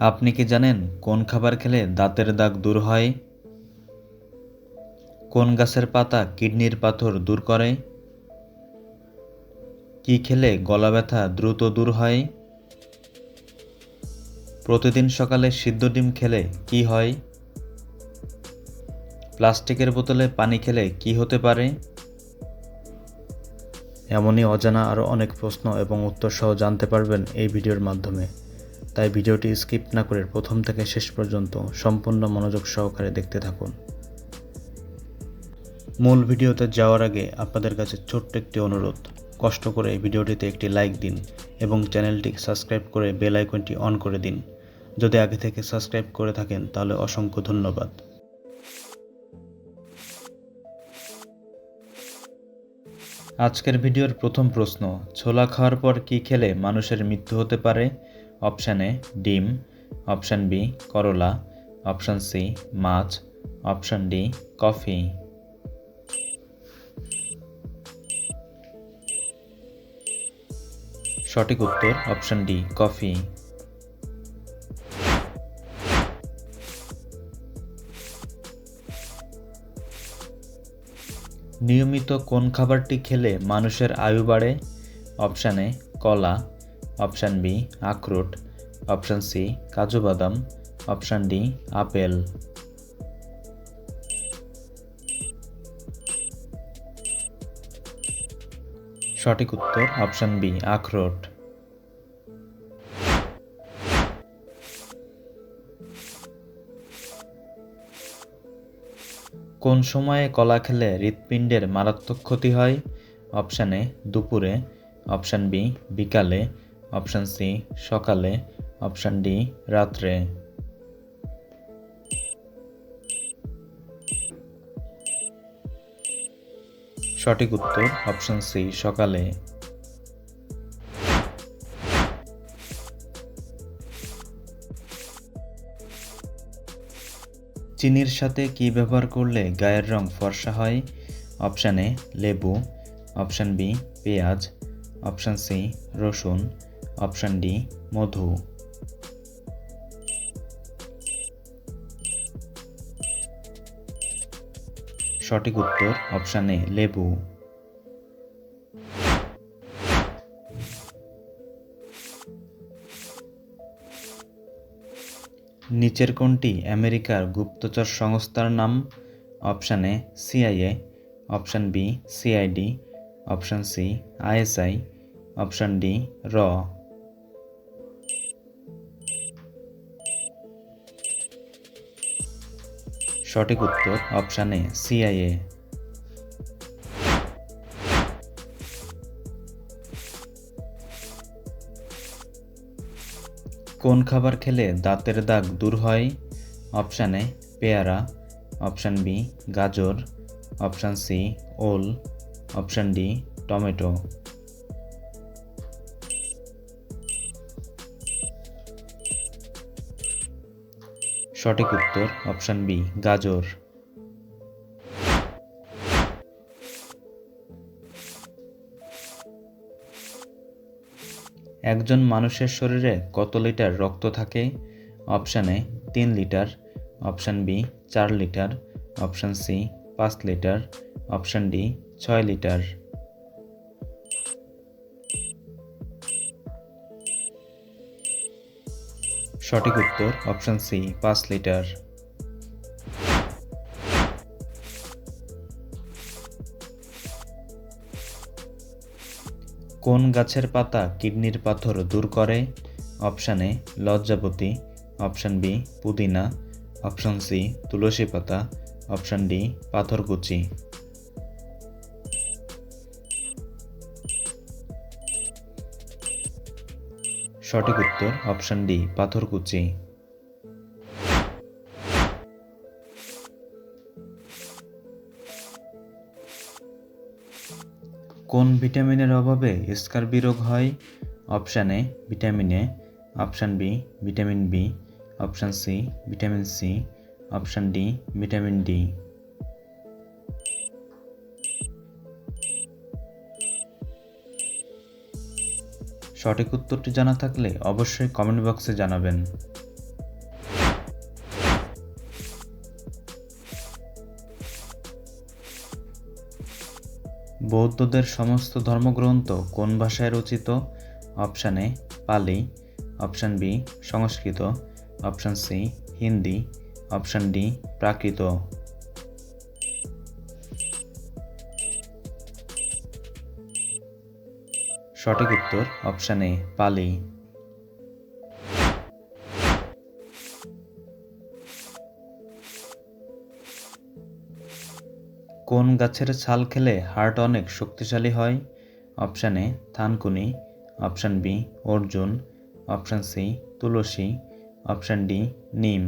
আপনি কি জানেন কোন খাবার খেলে দাঁতের দাগ দূর হয়? কোন গাছের পাতা কিডনির পাথর দূর করে? কি খেলে গলা ব্যথা দ্রুত দূর হয়? প্রতিদিন সকালে সিদ্ধ ডিম খেলে কি হয়? প্লাস্টিকের বোতলে পানি খেলে কি হতে পারে? এমনই অজানা আরও অনেক প্রশ্ন এবং উত্তর সহ জানতে পারবেন এই ভিডিওর মাধ্যমে। তাই ভিডিওটি স্কিপ না করে প্রথম থেকে শেষ পর্যন্ত সম্পূর্ণ মনোযোগ সহকারে দেখতে থাকুন। মূল ভিডিওতে যাওয়ার আগে আপনাদের কাছে ছোট্ট একটি অনুরোধ। কষ্ট করে ভিডিওটিতে একটি লাইক দিন এবং চ্যানেলটি সাবস্ক্রাইব করে বেল আইকনটি অন করে দিন। যদি আগে থেকে সাবস্ক্রাইব করে থাকেন, তাহলে অসংখ্য ধন্যবাদ। আজকের ভিডিওর প্রথম প্রশ্ন, ছোলা খাওয়ার পর কি খেলে মানুষের মৃত্যু হতে পারে? অপশান এ ডিম, অপশান বি করলা, অপশান সি মাছ, অপশান ডি কফি। সঠিক উত্তর অপশান ডি, কফি। নিয়মিত কোন খাবারটি খেলে মানুষের আয়ু বাড়ে? অপশান এ, কলা অপশান বি, আখরোট। অপশান সি, কাজু বাদাম। অপশান ডি, আপেল। সঠিক উত্তর অপশান বি, আখরোট। কোন সময়ে কলা খেলে হৃৎপিণ্ডের মারাত্মক ক্ষতি হয়? অপশান দুপুরে। অপশান বি, বিকালে। অপশান সি সকালে। অপশান ডি রাত্রে। সঠিক উত্তর অপশান সি সকালে। চিনির সাথে কি ব্যবহার করলে গায়ের রং ফর্সা হয়? অপশান এ লেবু। অপশান বি পেঁয়াজ। অপশান সি রসুন। অপশান ডি, মধু। সঠিক উত্তর অপশান এ, লেবু। নিচের কোনটি আমেরিকার গুপ্তচর সংস্থার নাম? Option CIA. Option B, CID. Option C, ISI. Option D, র। সঠিক উত্তর অপশান এ সিআইএ কোন খাবার খেলে দাঁতের দাগ দূর হয়? অপশান এ, পেয়ারা। অপশান বি, গাজর। অপশান সি, ওল। Option D, tomato. সঠিক উত্তর, অপশান বি, গাজর। একজন মানুষের শরীরে কত লিটার রক্ত থাকে? অপশান এ, তিন লিটার। অপশান বি, চার লিটার। অপশান সি, পাঁচ লিটার। অপশান ডি, ছয় লিটার। সঠিক উত্তর অপশান সি পাঁচ লিটার। কোন গাছের পাতা কিডনির পাথর দূর করে? অপশান এ লজ্জাপতি। অপশান বি পুদিনা। অপশান সি তুলসী পাতা। অপশান ডি পাথরকুচি। সঠিক উত্তর অপশন ডি, পাথরকুচি। কোন ভিটামিনের অভাবে স্কারবি রোগ হয়? Option A, vitamin A. Option B, vitamin B. Option C, vitamin C. Option D, vitamin D. সঠিক উত্তরটি জানা থাকলে অবশ্যই কমেন্ট বক্সে জানাবেন। বৌদ্ধদের সমস্ত ধর্মগ্রন্থ কোন ভাষায় রচিত? Option A, Pali, option B, Sanskrit, option C, Hindi, option D, Prakrit. সঠিক উত্তর অপশান এ পালি। কোন গাছের ছাল খেলে হার্ট অনেক শক্তিশালী হয়? অপশান এ থানকুনি। অপশান বি অর্জুন। অপশান সি তুলসী। অপশান ডি নিম।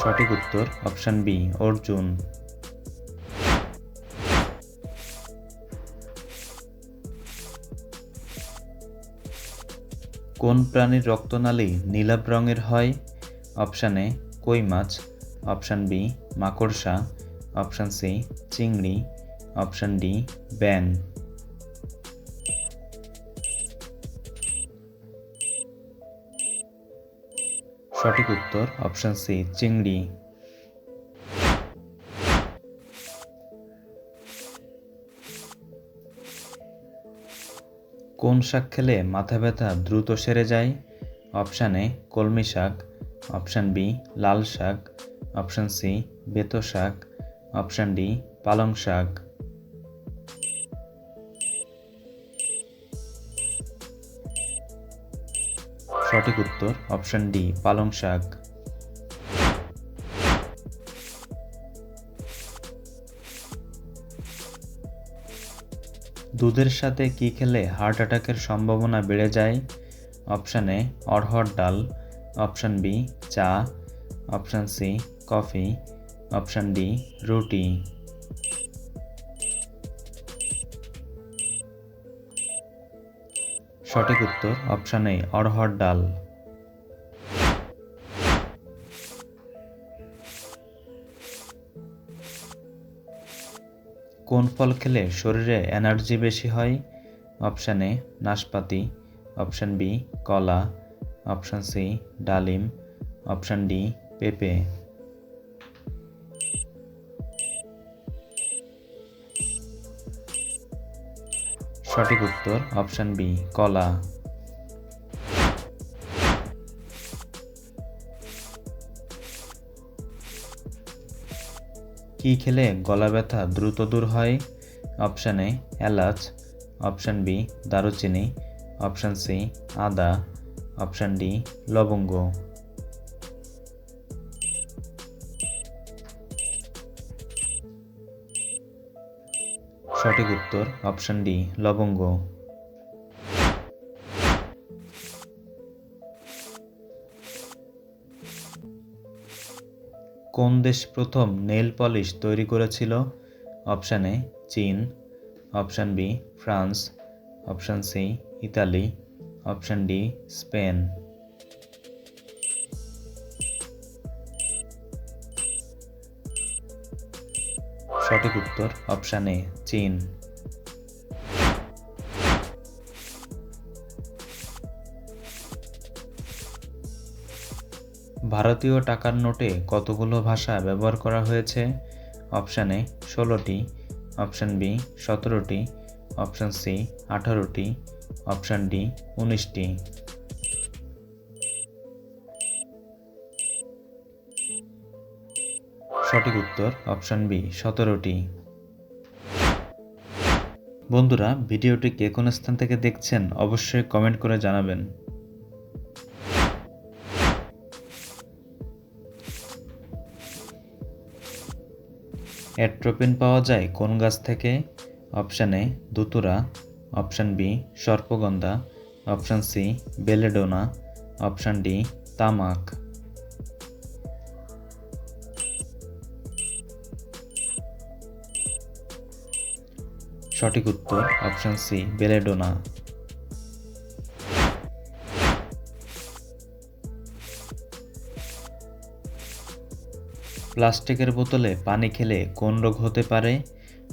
সঠিক উত্তর অপশান বি, অর্জুন। কোন প্রাণীর রক্তনালী নীলাভ রঙের হয়? অপশান এ, কই মাছ। অপশান বি, মাকড়সা। অপশান সি, চিংড়ি। অপশান ডি ব্যাং সঠিক উত্তর অপশান সি চিংড়ি। কোন শাক খেলে মাথা ব্যথা দ্রুত সেরে যায়? অপশান এ কলমি শাক। অপশান বি লাল শাক। অপশান সি বেতো শাক। অপশান ডি পালং শাক। সঠিক উত্তর অপশান ডি পালং শাক। দুধের সাথে কি খেলে হার্ট অ্যাটাকের সম্ভাবনা বেড়ে যায়? অপশান এ অড়হর ডাল। অপশান বি চা। Option C coffee. Option D রুটি। সঠিক উত্তর অপশান এ অড়হর ডাল। কোন ফল খেলে শরীরে এনার্জি বেশি হয়? অপশান এ নাশপাতি। অপশান বি কলা। অপশান সি ডালিম। অপশান ডি পেঁপে। সঠিক উত্তর অপশান বি কলা। কি খেলে গলা ব্যথা দ্রুত দূর হয়? অপশান এ এলাচ। অপশান বি দারুচিনি। অপশান সি আদা। অপশান ডি লবঙ্গ। সঠিক উত্তর অপশান ডি লবঙ্গ। কোন দেশ প্রথম নেল পলিশ তৈরি করেছিল? অপশান এ চীন। Option B France. Option C Italy. Option D Spain. সঠিক উত্তর অপশান এ চীন। ভারতীয় টাকার নোটে কতগুলো ভাষা ব্যবহার করা হয়েছে? অপশান এ ষোলোটি। অপশান বি সতেরোটি। অপশান সি আঠারোটি। অপশান ডি উনিশটি। সঠিক উত্তর, অপশান বি, সতেরোটি। বন্ধুরা, ভিডিওটি কে কোন স্থান থেকে দেখছেন অবশ্যই কমেন্ট করে জানাবেন। অ্যাট্রোপিন পাওয়া যায় কোন গাছ থেকে? অপশান এ, দুতুরা। Option B, সর্পগন্ধা। Option C, belladonna. Option D, তামাক। সঠিক উত্তর অপশান সি, বেলেডোনা। প্লাস্টিকের বোতলে পানি খেলে কোন রোগ হতে পারে?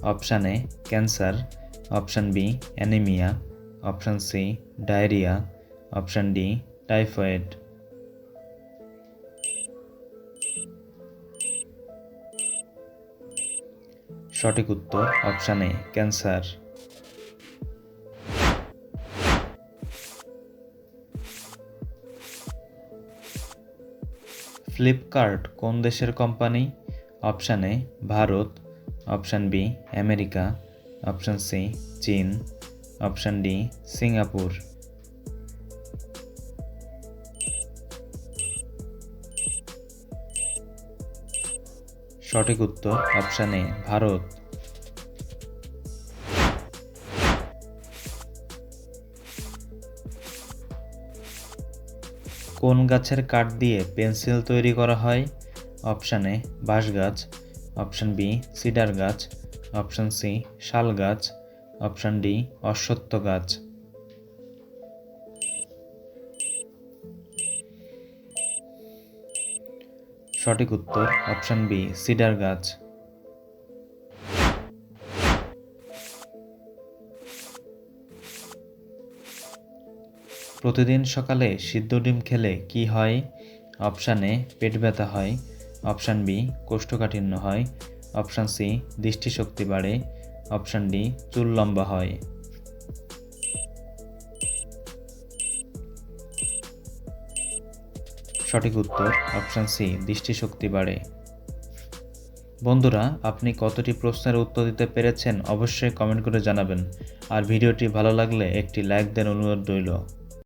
Option A, cancer. Option B, anaemia. Option C, diarrhoea. Option D, typhoid. সঠিক উত্তর অপশান এ ক্যান্সার ফ্লিপকার্ট কোন দেশের company option A Bharat. Option B America option C চীন. Option D Singapore. সঠিক উত্তর অপশান এ ভারত। কোন গাছের কাঠ দিয়ে পেন্সিল তৈরি করা হয়? অপশান এ বাঁশ গাছ। অপশান বি সিডার গাছ। অপশান সি শাল গাছ। অপশান ডি অশ্বত্থ গাছ। সঠিক উত্তর অপশান বি, সিডার গাছ। প্রতিদিন সকালে সিদ্ধ ডিম খেলে কি হয়? অপশান এ, পেট ব্যথা হয়। অপশান বি, কোষ্ঠকাঠিন্য হয়। অপশান সি, দৃষ্টিশক্তি বাড়ে। অপশান ডি, চুল লম্বা হয়। সঠিক উত্তর অপশান সি দৃষ্টিশক্তি বাড়ে। বন্ধুরা, আপনি কতটি প্রশ্নের উত্তর দিতে পেরেছেন অবশ্যই কমেন্ট করে জানাবেন। আর ভিডিওটি ভালো লাগলে একটি লাইক দেন অনুরোধ রইল।